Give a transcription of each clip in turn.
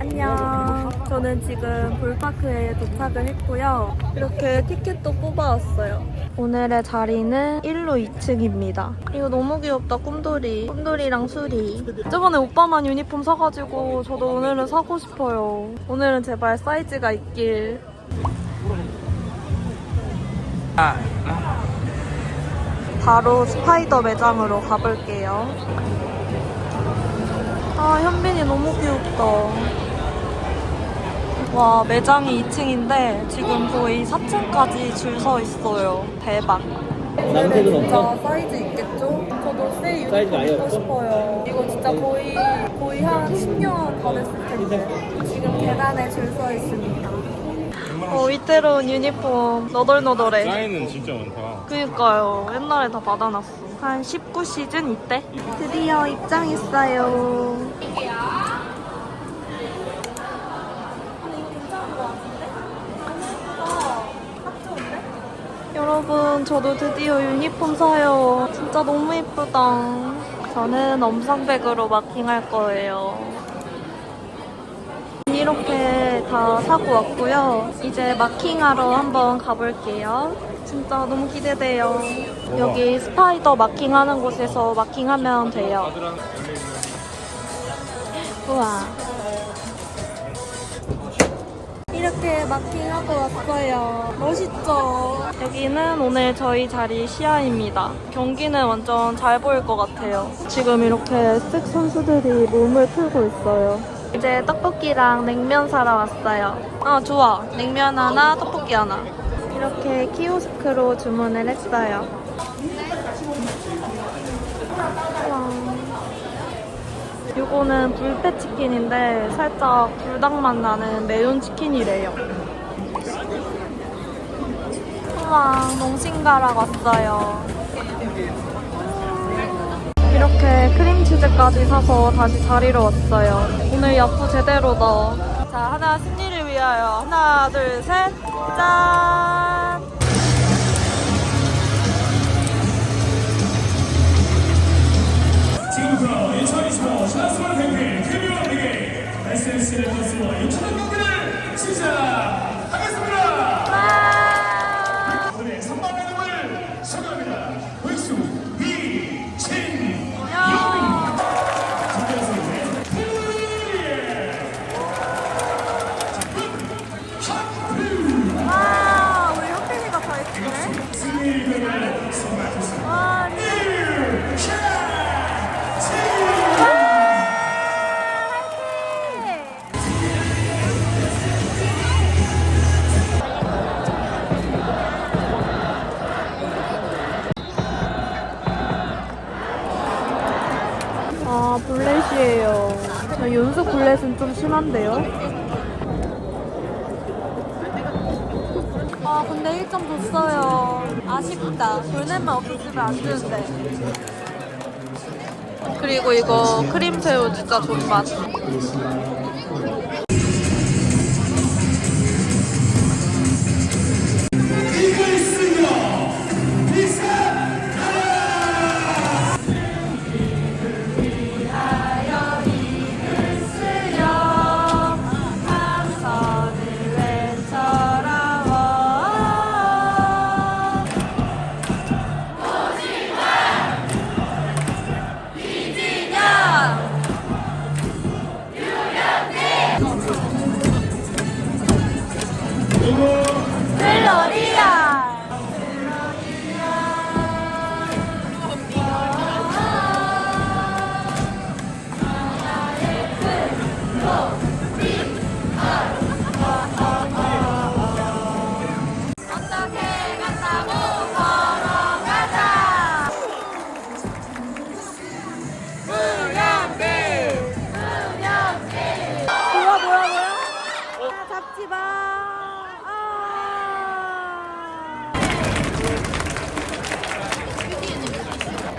안녕. 저는 지금 볼파크에 도착을 했고요. 이렇게 티켓도 뽑아왔어요. 오늘의 자리는 1로 2층입니다. 이거 너무 귀엽다, 꿈돌이. 꿈돌이랑 수리. 저번에 오빠만 유니폼 사가지고 저도 오늘은 사고 싶어요. 오늘은 제발 사이즈가 있길. 바로 스파이더 매장으로 가볼게요. 아, 현빈이 너무 귀엽다. 와, 매장이 2층인데 지금 거의 4층까지 줄 서 있어요. 대박. 남색은 없어? 사이즈 있겠죠? 저도 새 사이즈가 아예 입고 없어? 싶어요. 이거 진짜 거의 거의 한 10년 더 됐을 텐데 지금 계단에 줄 서 있습니다. 어, 위태로운 유니폼 너덜너덜해. 사인은 진짜 많다. 그니까요. 옛날에 다 받아놨어. 한 19시즌 이때? 드디어 입장했어요. 여러분, 저도 드디어 유니폼 사요. 진짜 너무 예쁘다. 저는 엄상백으로 마킹할 거예요. 이렇게 다 사고 왔고요. 이제 마킹하러 한번 가볼게요. 진짜 너무 기대돼요. 여기 스파이더 마킹하는 곳에서 마킹하면 돼요. 우와. 이렇게 마킹하고 왔어요. 멋있죠? 여기는 오늘 저희 자리 시야입니다. 경기는 완전 잘 보일 것 같아요. 지금 이렇게 색 선수들이 몸을 풀고 있어요. 이제 떡볶이랑 냉면 사러 왔어요. 아, 좋아. 냉면 하나, 떡볶이 하나. 이렇게 키오스크로 주문을 했어요. 요거는 불패 치킨인데 살짝 불닭맛 나는 매운 치킨이래요. 우와, 농심가락 왔어요. 이렇게 크림치즈까지 사서 다시 자리로 왔어요. 오늘 야프 제대로다. 자, 하나 승리를 위하여. 하나, 둘, 셋. 짠! 지금부터 2025 샤스만 캠페인 프리미엄 리그 SNC를 버스와 6천원 아, 블렛이에요. 저 연속 블렛은 좀 심한데요? 아, 근데 1점 줬어요. 아쉽다. 돌넷만 없어지면 안 되는데. 그리고 이거 크림새우 진짜 존맛.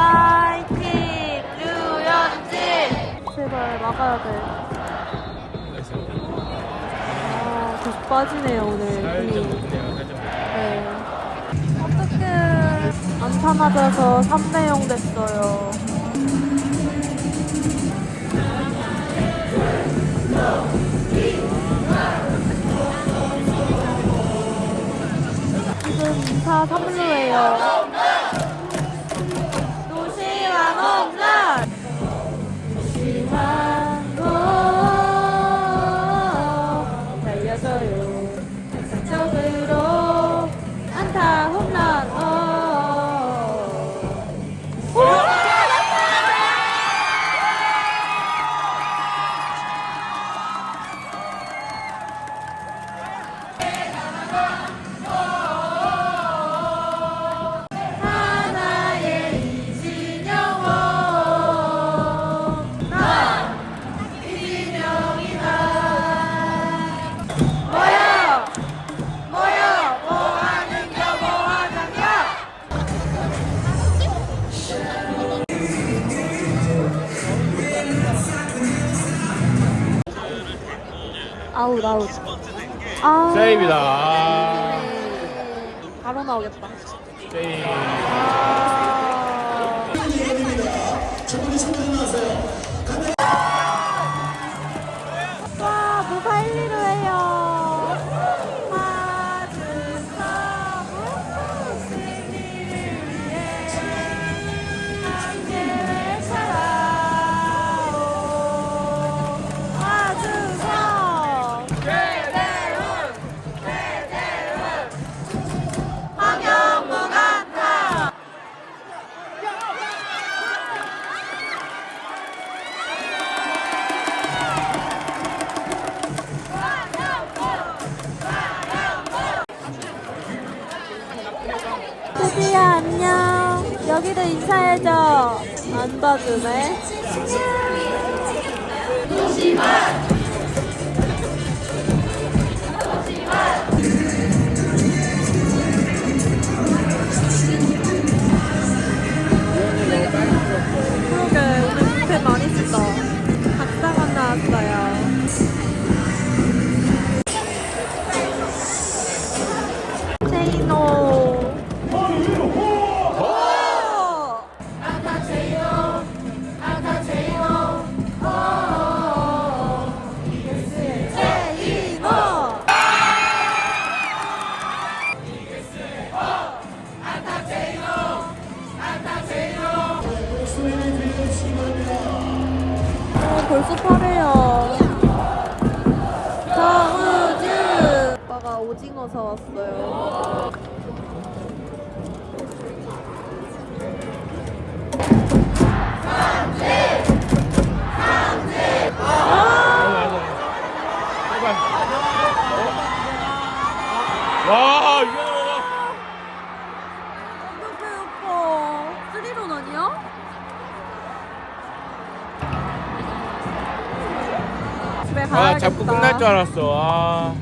파이팅! 류현진! 제발 막아야 돼. 아, 계속 빠지네요, 오늘. 힘이. 음. 네. 어떡해. 안타 맞아서 3대0 됐어요. 지금 2차 3루예요. 아웃 아웃. 아. 세이브다. 아, 바로 나오겠다. 세이브. 아 여기도 인사해줘. 안 봐주네. 그러게 오늘 뷔페 많이 쓰다. 벌써 파래요. 정우주! 오빠가 오징어 사왔어요. 와, 이거 가야겠다. 아, 잡고 끝날 줄 알았어. 아.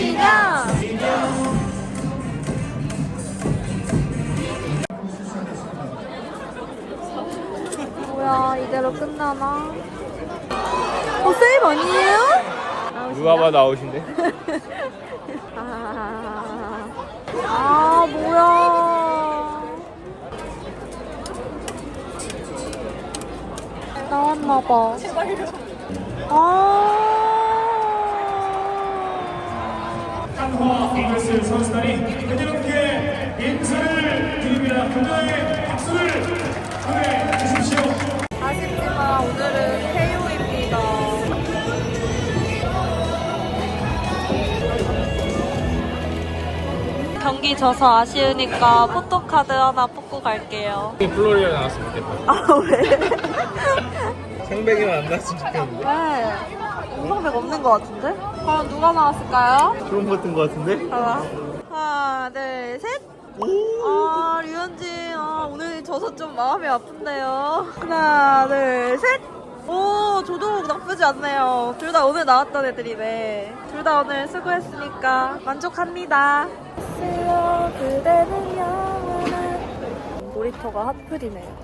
진영. 뭐야 이대로 끝나나? 어 세이브 아니에요? 누가 봐도 아웃인데? 아, 아 뭐야 나왔나봐 아 한화 이글스 선수단이 여러분께 인사를 드립니다. 굉장히 박수를 보내주십시오. 아쉽지만 오늘은 KO입니다. 경기 져서 아쉬우니까 포토카드 하나 뽑고 갈게요. 플로리아 나왔으면 좋겠다. 아, 왜? 생백이면 안 나왔으면 좋겠는데. 왜? 1,500 없는 것 같은데? 과연 누가 나왔을까요? 그런 것 같은 것 같은데? 봐봐. 하나, 둘, 셋. 아, 류현진. 아, 오늘 져서 좀 마음이 아픈데요. 하나, 둘, 셋. 오, 저도 나쁘지 않네요. 둘 다 오늘 나왔던 애들이네. 둘 다 오늘 수고했으니까 만족합니다. 슬로 그대는 영원한 놀이터가 핫플이네요.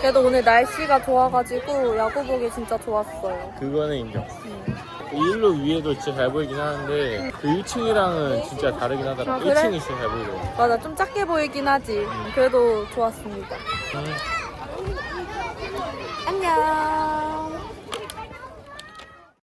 그래도 오늘 날씨가 좋아가지고 야구 보기 진짜 좋았어요. 그거는 인정. 음. 일로 위에도 진짜 잘 보이긴 하는데 그 1층이랑은 진짜 다르긴 하더라. 아, 그래? 1층이 진짜 잘 보이더라고 맞아 좀 작게 보이긴 하지 음. 그래도 좋았습니다 음. 안녕